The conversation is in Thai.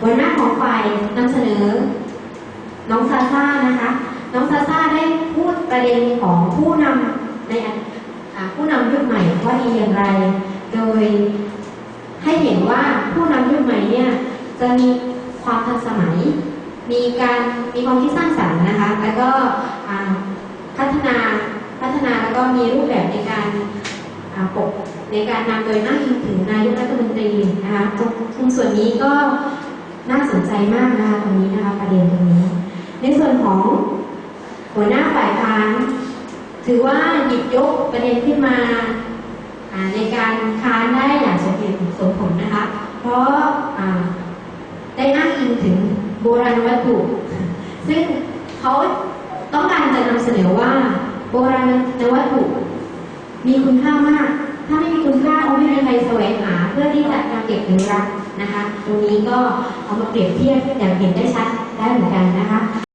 หัวหน้าของฝ่ายนำเสนอ น้องซาซ่านะคะ น้องซาซ่าได้พูดประเด็นของผู้นำในผู้นำยุคใหม่ว่าดีอย่างไร โดยให้เห็นว่าผู้นำยุคใหม่เนี่ยจะมีความทันสมัย มีการมีความคิดสร้างสรรค์นะคะ แล้วก็พัฒนาพัฒนาแล้วก็มีรูปแบบในการปกในการนำโดยอ้างอิงถึงนายกรัฐมนตรีนะคะตรงส่วนนี้ก็ น่าสนใจมากนะคะตรงนี้นะคะประเด็นตรงนี้ ในส่วนของหัวหน้าฝ่ายค้านถือว่าหยิบยกประเด็นขึ้นมาในการค้านได้อย่างสมเหตุสมผลนะคะ เพราะได้อ้างอิงถึงโบราณวัตถุ ซึ่งเขาต้องการจะนำเสนอว่า โบราณวัตถุ มีคุณค่ามาก ถ้าไม่มีคุณค่าคงไม่มีใครแสวงหา เพื่อที่จะมาเก็บหรือรัก นะคะ ตรงนี้ก็เอามาเปรียบเทียบอย่างเห็นได้ชัดได้เหมือนกันนะคะ